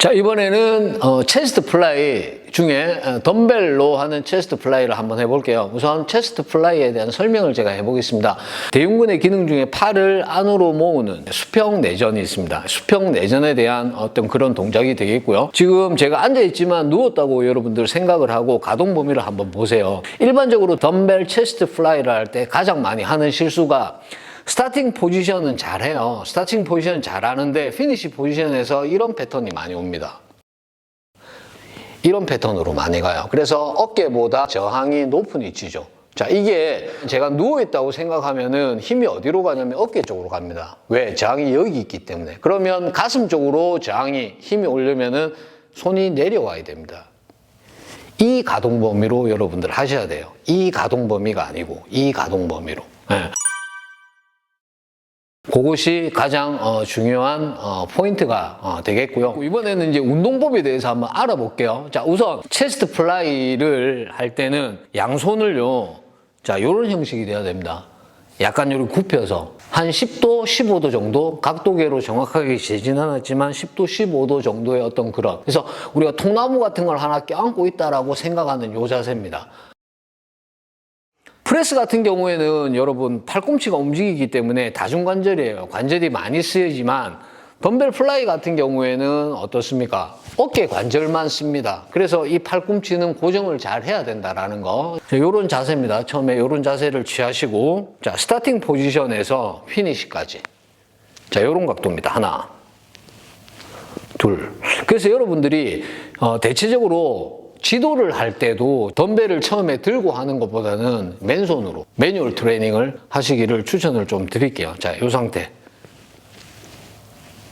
자, 이번에는 어, 체스트 플라이 중에 어, 덤벨로 하는 체스트 플라이를 한번 해볼게요. 우선 체스트 플라이에 대한 설명을 제가 해보겠습니다. 대흉근의 기능 중에 팔을 안으로 모으는 수평 내전이 있습니다. 수평 내전에 대한 어떤 그런 동작이 되겠고요. 지금 제가 앉아있지만 누웠다고 여러분들 생각을 하고 가동 범위를 한번 보세요. 일반적으로 덤벨 체스트 플라이를 할 때 가장 많이 하는 실수가 스타팅 포지션은 잘해요. 스타팅 포지션 잘하는데 피니시 포지션에서 이런 패턴이 많이 옵니다. 이런 패턴으로 많이 가요. 그래서 어깨보다 저항이 높은 위치죠. 자, 이게 제가 누워있다고 생각하면은 힘이 어디로 가냐면 어깨 쪽으로 갑니다. 왜? 저항이 여기 있기 때문에. 그러면 가슴 쪽으로 저항이 힘이 오려면은 손이 내려와야 됩니다. 이 가동 범위로 여러분들 하셔야 돼요. 이 가동 범위가 아니고 이 가동 범위로. 예. 그것이 가장 어, 중요한 어, 포인트가 어, 되겠고요. 이번에는 이제 운동법에 대해서 한번 알아볼게요. 자, 우선 체스트 플라이를 할 때는 양손을요. 자, 이런 형식이 돼야 됩니다. 약간 이렇게 굽혀서 한 10도, 15도 정도 각도계로 정확하게 재진 않았지만 10도, 15도 정도의 어떤 그런 그래서 우리가 통나무 같은 걸 하나 껴안고 있다라고 생각하는 요 자세입니다. 프레스 같은 경우에는 여러분 팔꿈치가 움직이기 때문에 다중관절이에요. 관절이 많이 쓰이지만 덤벨 플라이 같은 경우에는 어떻습니까? 어깨 관절만 씁니다. 그래서 이 팔꿈치는 고정을 잘 해야 된다라는 거. 이런 자세입니다. 처음에 이런 자세를 취하시고 자 스타팅 포지션에서 피니시까지. 자 이런 각도입니다. 하나, 둘. 그래서 여러분들이 어, 대체적으로 지도를 할 때도 덤벨을 처음에 들고 하는 것보다는 맨손으로 매뉴얼 트레이닝을 하시기를 추천을 좀 드릴게요. 자, 이 상태.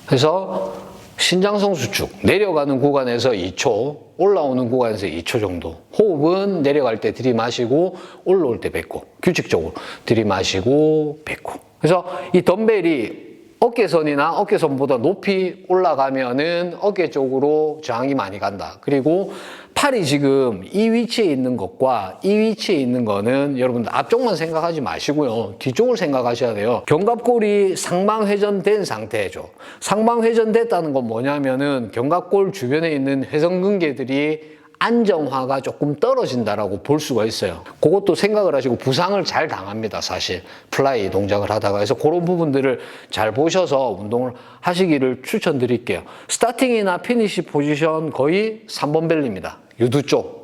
그래서 신장성 수축 내려가는 구간에서 2초, 올라오는 구간에서 2초 정도. 호흡은 내려갈 때 들이마시고 올라올 때 뱉고 규칙적으로 들이마시고 뱉고. 그래서 이 덤벨이 어깨선이나 어깨선보다 높이 올라가면은 어깨 쪽으로 저항이 많이 간다. 그리고 팔이 지금 이 위치에 있는 것과 이 위치에 있는 거는 여러분들 앞쪽만 생각하지 마시고요. 뒤쪽을 생각하셔야 돼요. 견갑골이 상방회전된 상태죠. 상방회전됐다는 건 뭐냐면은 견갑골 주변에 있는 회전근개들이 안정화가 조금 떨어진다라고 볼 수가 있어요. 그것도 생각을 하시고 부상을 잘 당합니다, 사실. 플라이 동작을 하다가. 그래서 그런 부분들을 잘 보셔서 운동을 하시기를 추천드릴게요. 스타팅이나 피니시 포지션 거의 3번 벨입니다. 유두 쪽.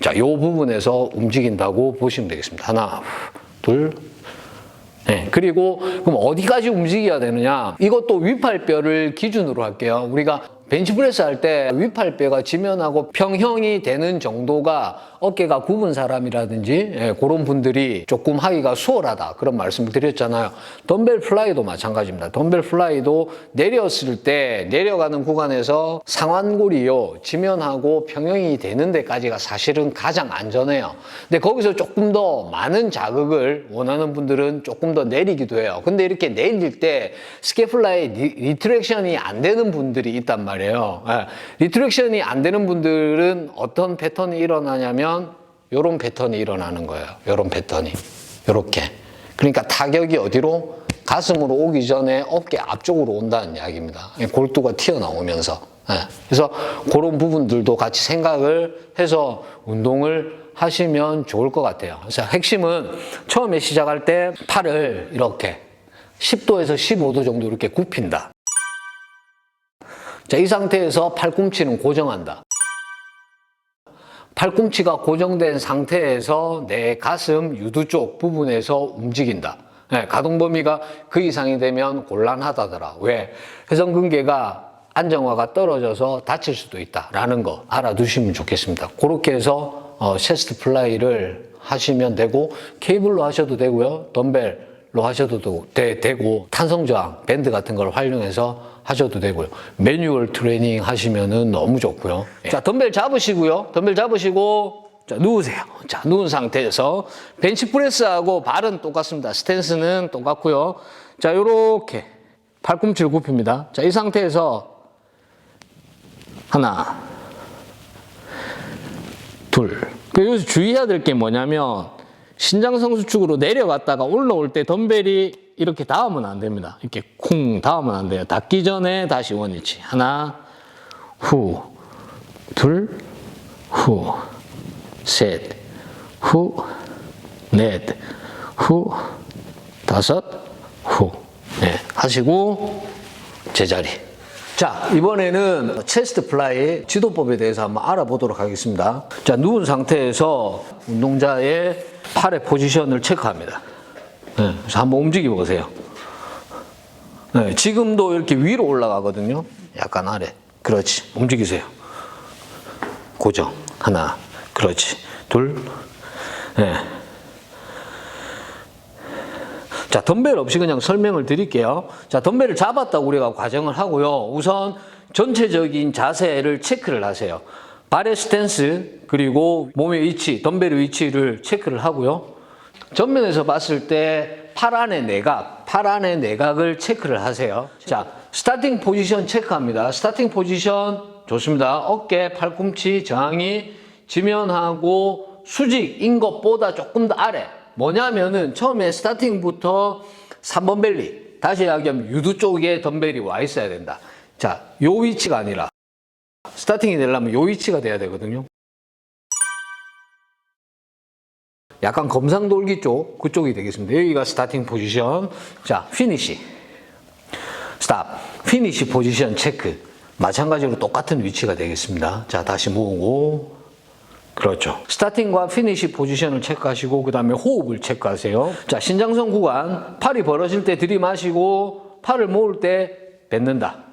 자, 요 부분에서 움직인다고 보시면 되겠습니다. 하나, 둘, 네, 그리고 그럼 어디까지 움직여야 되느냐? 이것도 위팔뼈를 기준으로 할게요. 우리가 벤치프레스 할 때 위팔 뼈가 지면하고 평형이 되는 정도가 어깨가 굽은 사람이라든지 예, 그런 분들이 조금 하기가 수월하다 그런 말씀을 드렸잖아요. 덤벨 플라이도 마찬가지입니다. 덤벨 플라이도 내렸을 때 내려가는 구간에서 상완골이요 지면하고 평형이 되는 데까지가 사실은 가장 안전해요. 근데 거기서 조금 더 많은 자극을 원하는 분들은 조금 더 내리기도 해요. 근데 이렇게 내릴 때 스케플라의 리트렉션이 안 되는 분들이 있단 말이에요. 예, 리트렉션이 안 되는 분들은 어떤 패턴이 일어나냐면 이런 패턴이 일어나는 거예요. 이런 패턴이. 이렇게. 그러니까 타격이 어디로? 가슴으로 오기 전에 어깨 앞쪽으로 온다는 이야기입니다. 골두가 튀어나오면서. 예, 그래서 그런 부분들도 같이 생각을 해서 운동을 하시면 좋을 것 같아요. 그래서 핵심은 처음에 시작할 때 팔을 이렇게 10도에서 15도 정도 이렇게 굽힌다. 자, 이 상태에서 팔꿈치는 고정한다. 팔꿈치가 고정된 상태에서 내 가슴 유두 쪽 부분에서 움직인다. 네, 가동 범위가 그 이상이 되면 곤란하다더라. 왜? 회전근개가 안정화가 떨어져서 다칠 수도 있다라는 거 알아두시면 좋겠습니다. 그렇게 해서 어, 체스트 플라이를 하시면 되고 케이블로 하셔도 되고요. 덤벨로 하셔도 되, 되고 탄성 저항 밴드 같은 걸 활용해서 하셔도 되고요. 매뉴얼 트레이닝 하시면은 너무 좋고요. 자, 덤벨 잡으시고요. 덤벨 잡으시고 자, 누우세요. 자, 누운 상태에서 벤치프레스하고 발은 똑같습니다. 스탠스는 똑같고요. 자, 요렇게 팔꿈치를 굽힙니다. 자, 이 상태에서 하나, 둘. 그 여기서 주의해야 될 게 뭐냐면 신장성 수축으로 내려갔다가 올라올 때 덤벨이 이렇게 닿으면 안 됩니다. 이렇게 쿵 닿으면 안 돼요. 닿기 전에 다시 원위치. 하나, 후, 둘, 후, 셋, 후, 넷, 후, 다섯, 후. 네, 하시고 제자리. 자, 이번에는 체스트 플라이 지도법에 대해서 한번 알아보도록 하겠습니다. 자, 누운 상태에서 운동자의 팔의 포지션을 체크합니다. 네, 그래서 한번 움직여 보세요. 네, 지금도 이렇게 위로 올라가거든요. 약간 아래. 그렇지. 움직이세요. 고정. 하나. 그렇지. 둘. 네. 자, 덤벨 없이 그냥 설명을 드릴게요. 자, 덤벨을 잡았다고 우리가 과정을 하고요. 우선 전체적인 자세를 체크를 하세요. 발의 스탠스, 그리고 몸의 위치, 덤벨의 위치를 체크를 하고요. 전면에서 봤을 때팔 안의 내각, 팔 안의 내각을 체크를 하세요. 자, 스타팅 포지션 체크합니다. 스타팅 포지션 좋습니다. 어깨, 팔꿈치, 저항이 지면하고 수직인 것보다 조금 더 아래. 뭐냐면은 처음에 스타팅부터 3번 벨리, 다시 이야기하면 유두 쪽에 덤벨이 와 있어야 된다. 자, 요 위치가 아니라 스타팅이 되려면 요 위치가 돼야 되거든요. 약간 검상돌기 쪽 그쪽이 되겠습니다. 여기가 스타팅 포지션. 자, 피니시. 스탑. 피니시 포지션 체크. 마찬가지로 똑같은 위치가 되겠습니다. 자, 다시 모으고. 그렇죠. 스타팅과 피니시 포지션을 체크하시고 그 다음에 호흡을 체크하세요. 자, 신장선 구간. 팔이 벌어질 때 들이마시고 팔을 모을 때 뱉는다.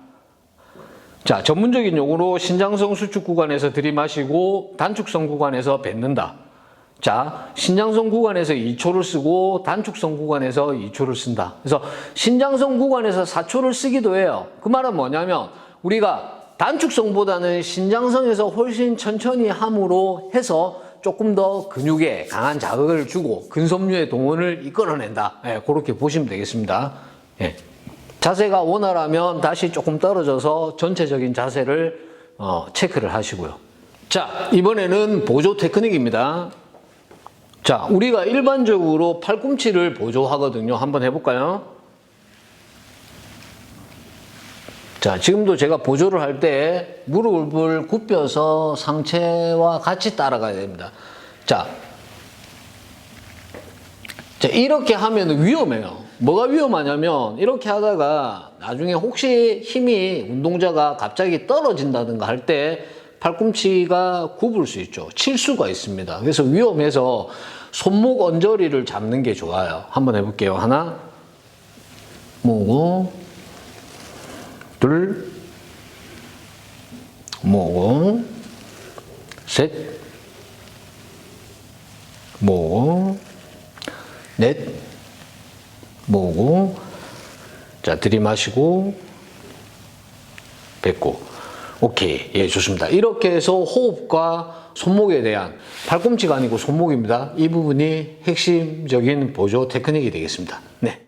자, 전문적인 용어로 신장성 수축 구간에서 들이마시고 단축성 구간에서 뱉는다. 자, 신장성 구간에서 2초를 쓰고 단축성 구간에서 2초를 쓴다. 그래서 신장성 구간에서 4초를 쓰기도 해요. 그 말은 뭐냐면 우리가 단축성보다는 신장성에서 훨씬 천천히 함으로 해서 조금 더 근육에 강한 자극을 주고 근섬유의 동원을 이끌어낸다. 예, 그렇게 보시면 되겠습니다. 예. 자세가 원활하면 다시 조금 떨어져서 전체적인 자세를 어, 체크를 하시고요. 자, 이번에는 보조 테크닉입니다. 자, 우리가 일반적으로 팔꿈치를 보조하거든요. 한번 해볼까요? 자, 지금도 제가 보조를 할 때 무릎을 굽혀서 상체와 같이 따라가야 됩니다. 자, 자, 이렇게 하면 위험해요. 뭐가 위험하냐면, 이렇게 하다가 나중에 혹시 힘이 운동자가 갑자기 떨어진다든가 할 때 팔꿈치가 굽을 수 있죠. 칠 수가 있습니다. 그래서 위험해서 손목 언저리를 잡는 게 좋아요. 한번 해볼게요. 하나, 모으고, 둘, 모으고, 셋, 모으고, 넷, 모으고, 자, 들이마시고, 뱉고. 오케이. 예, 좋습니다. 이렇게 해서 호흡과 손목에 대한 팔꿈치가 아니고 손목입니다. 이 부분이 핵심적인 보조 테크닉이 되겠습니다. 네.